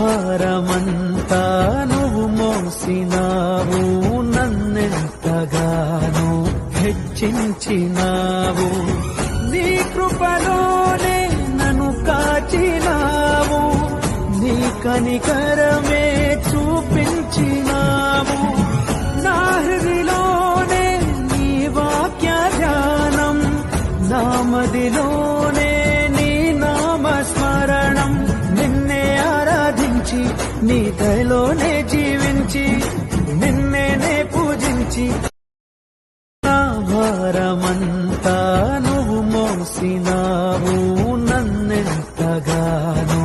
భారమంతా నువ్వు మోసినావు నన్నెంతగానో హెచ్చించినావు. నీ కృపలోనే నన్ను కాచినావు నీ కనికరమే చూపించినావు. నా హృదిలోనే నీ వాక్య ధ్యానం నా మదిలోనే ధరించి నీ దయలోనే జీవించి నిన్నేనే పూజించి. నా భారమంతా నువ్వు మోసినావు నన్నెంతగానో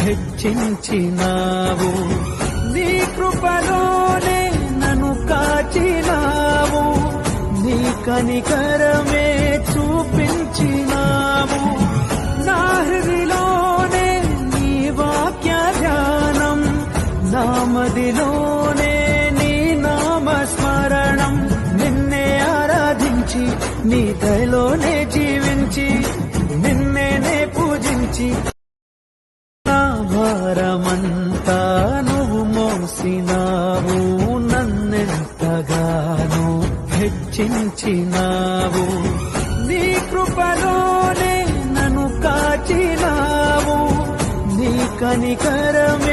హెచ్చించినావు. నీ కృపలోనే నన్ను కాచినావు నీ కనికరమే నా నీ నామస్మరణం. నిన్నే ఆరాధించి నీ దయలోనే జీవించి నిన్నేనే పూజించి. నా భారమంతా నువ్వు మోసినావు నన్నెంతగానో హెచ్చించినావు. నీ కృపలోనే నన్ను కాచినావు. నీ కనికరమే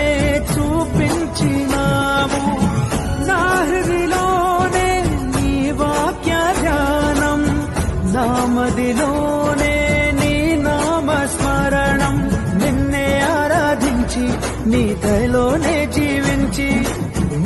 మదిలోనే నీ నామ స్మరణం నిన్నే ఆరాధించి నీ తైలోనే జీవించి.